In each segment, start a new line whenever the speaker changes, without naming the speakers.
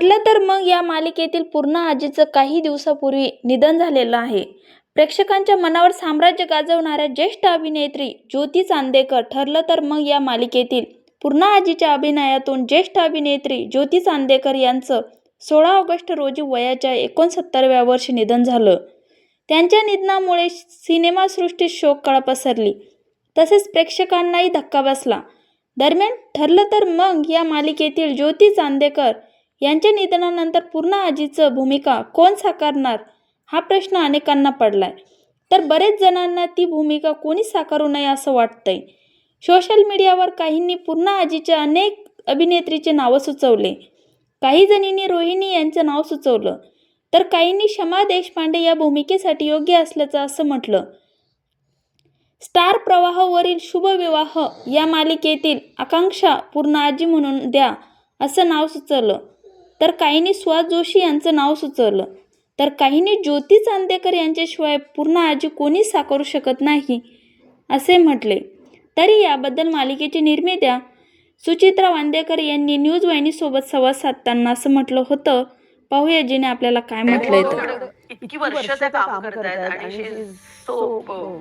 ठरलं तर मग या मालिकेतील पूर्ण आजीचं काही दिवसापूर्वी निधन झालेलं आहे. प्रेक्षकांच्या मनावर साम्राज्य गाजवणाऱ्या ज्येष्ठ अभिनेत्री ज्योती चांदेकर ठरलं तर मग या मालिकेतील पूर्ण आजीच्या अभिनयातून ज्येष्ठ अभिनेत्री ज्योती चांदेकर यांचं सोळा ऑगस्ट रोजी वयाच्या एकोणसत्तरव्या वर्षी निधन झालं. त्यांच्या निधनामुळे सिनेमासृष्टीत शोककळा पसरली. तसेच प्रेक्षकांनाही धक्का बसला. दरम्यान ठरलं तर मग या मालिकेतील ज्योती चांदेकर यांच्या निधनानंतर पूर्ण आजीचं भूमिका कोण साकारणार? हा प्रश्न अनेकांना पडलाय. तर बरेच जणांना ती भूमिका कोणी साकारू नये असं वाटतंय. सोशल मीडियावर काहींनी पूर्ण आजीच्या अनेक अभिनेत्रीचे नावं सुचवले. काही जणींनी रोहिणी यांचं नाव सुचवलं. तर काहींनी क्षमा देशपांडे या भूमिकेसाठी योग्य असल्याचं असं म्हटलं. स्टार प्रवाहावरील शुभविवाह या मालिकेतील आकांक्षा पूर्ण आजी म्हणून द्या असं नाव सुचवलं. तर काहींनी सुहास जोशी यांचं नाव सुचवलं. तर काहींनी ज्योती चांदेकर यांच्याशिवाय पूर्ण आजी कोणी साकारू शकत नाही असे म्हटले. तरी याबद्दल मालिकेची निर्मित्या सुचित्रा वांदेकर यांनी न्यूज वाहिनीसोबत संवाद साधताना असं म्हटलं होतं. पाहूया जिने आपल्याला काय म्हटलंय तर.
इतकी वर्ष त्या काम करतायत आणि सो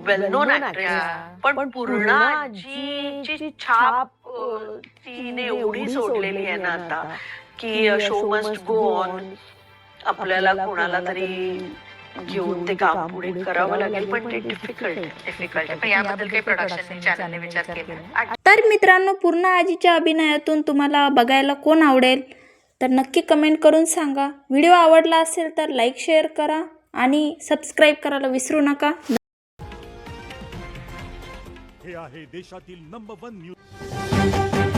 वेल नोन ऍक्ट्रेस पण पूर्णाची छाप अ, तिने एवढी सोडलेली आहे ना आता. की शो मस्ट गो ऑन आपल्याला कोणाला तरी घेऊन ते काम पुढे करावं लागेल पण ते डिफिकल्ट डिफिकल्ट
पण याबद्दल काही प्रोडक्शन चॅनलने विचार केला.
तर मित्रांनो पूर्ण आजीच्या अभिनयातून तुम्हाला बघायला कोण आवडेल तर नक्की कमेंट करून सांगा. व्हिडिओ आवडला असेल तर लाईक शेअर करा आणि सबस्क्राईब करायला विसरू नका.
हे आहे देशातील नंबर वन न्यूज